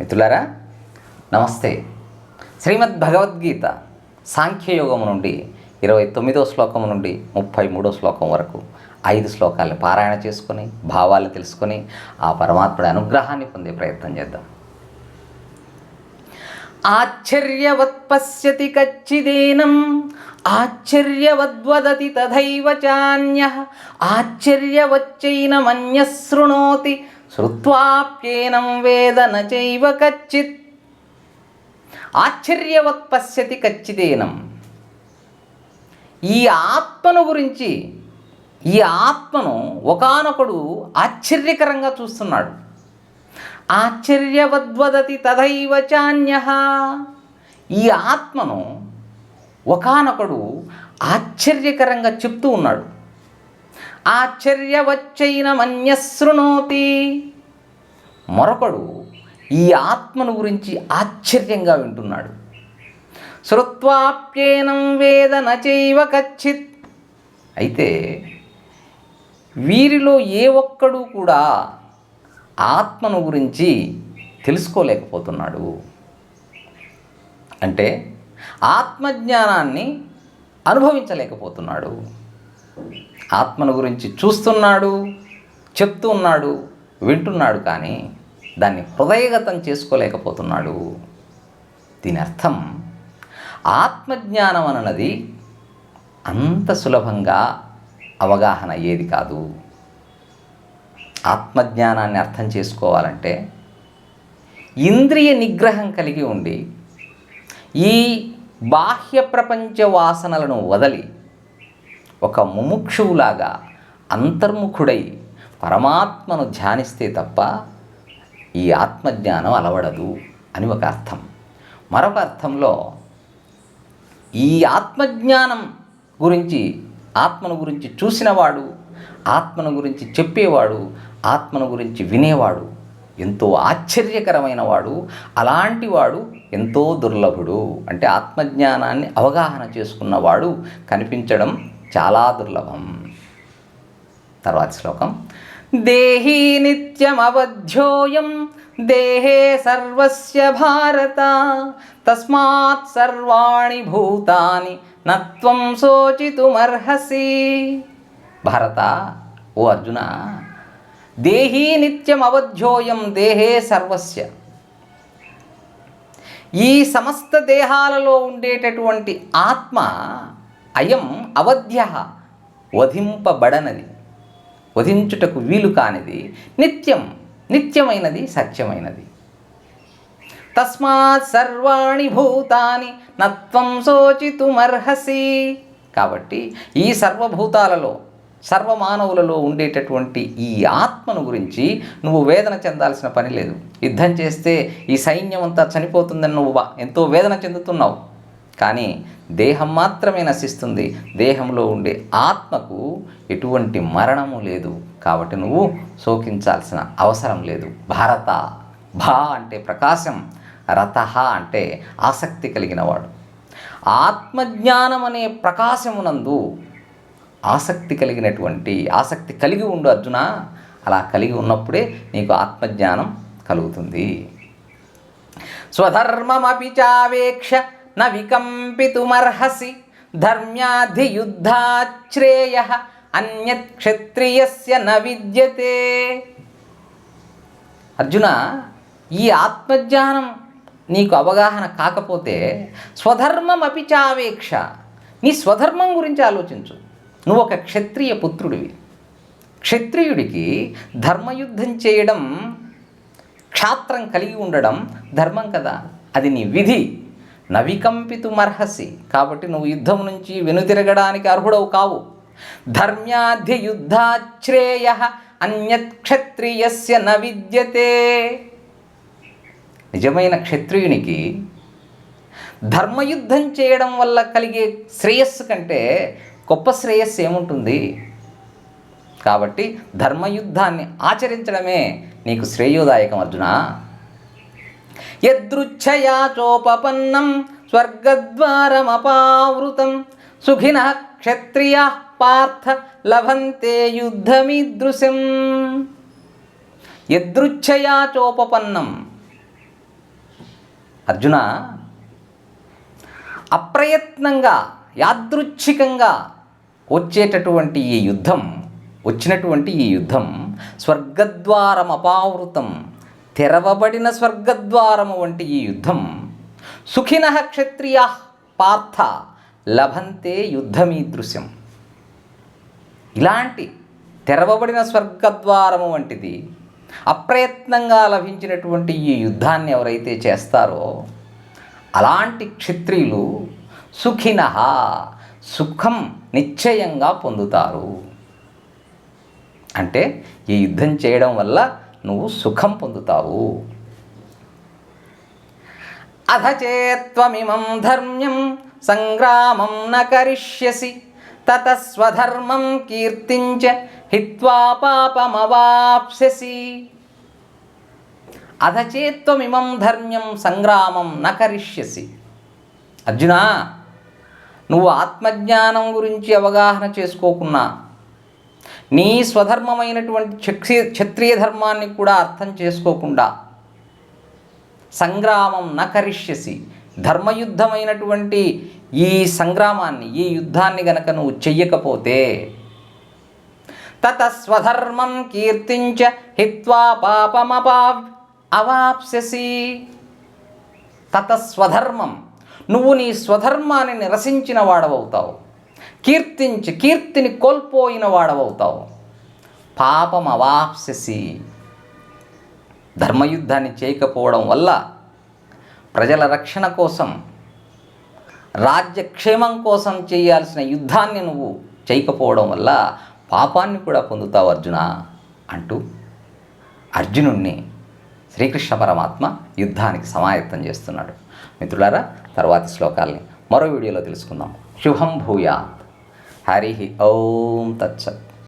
మిత్రులారా నమస్తే. శ్రీమద్ భగవద్గీత సాంఖ్యయోగము నుండి ఇరవై తొమ్మిదో శ్లోకము నుండి ముప్పై మూడో శ్లోకం వరకు ఐదు శ్లోకాలను పారాయణ చేసుకొని భావాలు తెలుసుకొని ఆ పరమాత్ముడి అనుగ్రహాన్ని పొందే ప్రయత్నం చేద్దాం. ఆశ్చర్యవత్ పశ్యతి కచ్చిదేనం ఆశ్చర్యవద్వదతి తథైవ చాన్య ఆశ్చర్యవచ్చైన శృణోతి శృత్వాప్యేనం వేద న చైవ కచ్చిత్. ఆశ్చర్యవత్ పశ్యతి కచ్చిదేనం. ఈ ఆత్మను గురించి ఈ ఆత్మను ఒకానొకడు ఆశ్చర్యకరంగా చూస్తున్నాడు. ఆశ్చర్యవద్వదతి తథైవ చాన్య. ఈ ఆత్మను ఒకానొకడు ఆశ్చర్యకరంగా చెప్తూ ఉన్నాడు. ఆశ్చర్యవచ్చైన మన్యశృణోతి. మరొకడు ఈ ఆత్మను గురించి ఆశ్చర్యంగా వింటున్నాడు. శ్రుత్వాప్యేనం వేద నచైవ కచ్చిత్. అయితే వీరిలో ఏ ఒక్కడు కూడా ఆత్మను గురించి తెలుసుకోలేకపోతున్నాడు. అంటే ఆత్మజ్ఞానాన్ని అనుభవించలేకపోతున్నాడు. ఆత్మను గురించి చూస్తున్నాడు చెప్తూ ఉన్నాడు వింటున్నాడు కానీ దాన్ని హృదయగతం చేసుకోలేకపోతున్నాడు. దీని అర్థం ఆత్మజ్ఞానం అన్నది అంత సులభంగా అవగాహన అయ్యేది కాదు. ఆత్మజ్ఞానాన్ని అర్థం చేసుకోవాలంటే ఇంద్రియ నిగ్రహం కలిగి ఉండి ఈ బాహ్య ప్రపంచ వాసనలను వదలి ఒక ముముక్షువులాగా అంతర్ముఖుడై పరమాత్మను ధ్యానిస్తే తప్ప ఈ ఆత్మజ్ఞానం అలవడదు అని ఒక అర్థం. మరొక అర్థంలో ఈ ఆత్మజ్ఞానం గురించి ఆత్మను గురించి చూసినవాడు ఆత్మను గురించి చెప్పేవాడు ఆత్మను గురించి వినేవాడు ఎంతో ఆశ్చర్యకరమైన వాడు అలాంటి వాడు ఎంతో దుర్లభుడు. అంటే ఆత్మజ్ఞానాన్ని అవగాహన చేసుకున్నవాడు కనిపించడం చాలా దుర్లభం. తర్వాత శ్లోకం. దేహీ నిత్యమవధ్యోయం దేహే సర్వస్య భారత తస్మాత్ సర్వాణి భూతాని నత్వం శోచితుమర్హసి. భారత ఓ అర్జున దేహీ నిత్యం అవధ్యోయం దేహే సర్వస్య. ఈ సమస్త దేహాలలో ఉండేటటువంటి ఆత్మ అయం అవధ్య వధింపబడనది. వధించుటకు వీలు కానిది నిత్యం నిత్యమైనది సత్యమైనది. తస్మాత్ సర్వాణి భూతాని నత్వం శోచితుమర్హసి. కాబట్టి ఈ సర్వభూతాలలో సర్వమానవులలో ఉండేటటువంటి ఈ ఆత్మను గురించి నువ్వు వేదన చెందాల్సిన పని లేదు. యుద్ధం చేస్తే ఈ సైన్యం అంతా చనిపోతుందని నువ్వు బా- ఎంతో వేదన చెందుతున్నావు. కానీ దేహం మాత్రమే నశిస్తుంది. దేహంలో ఉండే ఆత్మకు ఎటువంటి మరణము లేదు. కాబట్టి నువ్వు శోకించాల్సిన అవసరం లేదు. భారత భా అంటే ప్రకాశం రథ అంటే ఆసక్తి కలిగినవాడు. ఆత్మజ్ఞానం అనే ప్రకాశమునందు ఆసక్తి కలిగినటువంటి ఆసక్తి కలిగి ఉండు అర్జున అలా కలిగి ఉన్నప్పుడే నీకు ఆత్మజ్ఞానం కలుగుతుంది. స్వధర్మమపి చావేక్ష న వికంపితుమర్హసి ధర్మ్యాధియుద్ధాశ్రేయ అన్యత్ క్షత్రియస్య న విద్యతే. అర్జున ఈ ఆత్మజ్ఞానం నీకు అవగాహన కాకపోతే స్వధర్మం అపి చావేక్ష. నీ స్వధర్మం గురించి ఆలోచించు. నువ్వు ఒక క్షత్రియ పుత్రుడివి. క్షత్రియుడికి ధర్మయుద్ధం చేయడం క్షాత్రం కలిగి ఉండడం ధర్మం కదా. అది నీ విధి. నవికంపితుమర్హసి. కాబట్టి నువ్వు యుద్ధం నుంచి వెనుతిరగడానికి అర్హుడవు కావు. ధర్మ్యాధ్య యుద్ధాశ్రేయ అన్యత్ క్షత్రియస్య న విద్యతే. నిజమైన క్షత్రియునికి ధర్మయుద్ధం చేయడం వల్ల కలిగే శ్రేయస్సు కంటే గొప్ప శ్రేయస్సు ఏముంటుంది? కాబట్టి ధర్మయుద్ధాన్ని ఆచరించడమే నీకు శ్రేయోదాయకం అర్జున. యదృచ్ఛయా చోపపన్నం స్వర్గద్వారమపావృతం సుఖిన క్షత్రియ పార్థ లభంతే యుద్ధమిదృశం. యదృచ్ఛయా చోపపన్నం అర్జున అప్రయత్నంగా యాదృచ్ఛికంగా వచ్చేటటువంటి ఈ యుద్ధం వచ్చినటువంటి ఈ యుద్ధం స్వర్గద్వారం అపావృతం తెరవబడిన స్వర్గద్వారము వంటి ఈ యుద్ధం. సుఖిన క్షత్రియ పార్థ లభంతే యుద్ధమీదృశ్యం ఇలాంటి తెరవబడిన స్వర్గద్వారము వంటిది అప్రయత్నంగా లభించినటువంటి ఈ యుద్ధాన్ని ఎవరైతే చేస్తారో అలాంటి క్షత్రియులు సుఖిన సుఖం నిశ్చయంగా పొందుతారు. అంటే ఈ యుద్ధం చేయడం వల్ల నువ్వు సుఖం పొందుతావు. అధచేత్వమిమం ధర్మ్యం సంగ్రామం నకరిష్యసి తతస్వధర్మం కీర్తించ హిత్వా పాపమవాప్స్యసి. అధచేత్వమిమం ధర్మ్యం సంగ్రామం నకరిష్యసి అర్జునా అర్జున నువ్వు ఆత్మజ్ఞానం గురించి అవగాహన చేసుకోకున్నా. నీ స్వధర్మమైనటువంటి క్షత్రియ క్షత్రియ ధర్మాన్ని కూడా అర్థం చేసుకోకుండా సంగ్రామం నకరిష్యసి ధర్మయుద్ధమైనటువంటి ఈ సంగ్రామాన్ని ఈ యుద్ధాన్ని గనక నువ్వు చెయ్యకపోతే తత స్వధర్మం కీర్తించ హిత్వా పాపమపా అవాప్స్యసి. తత స్వధర్మం నువ్వు నీ స్వధర్మాన్ని నిరసించిన వాడవవుతావు. కీర్తించి కీర్తిని కోల్పోయిన వాడవవుతావు. పాపం అవాప్ససి. ధర్మయుద్ధాన్ని చేయకపోవడం వల్ల ప్రజల రక్షణ కోసం రాజ్యక్షేమం కోసం చేయాల్సిన యుద్ధాన్ని నువ్వు చేయకపోవడం వల్ల పాపాన్ని కూడా పొందుతావు అర్జున అంటూ అర్జునుణ్ణి శ్రీకృష్ణ పరమాత్మ యుద్ధానికి సమాయత్తం చేస్తున్నాడు. మిత్రులారా తర్వాతి శ్లోకాల్ని మరో వీడియోలో తెలుసుకుందాం. శుభం భూయా हरि ओम तत्सत्।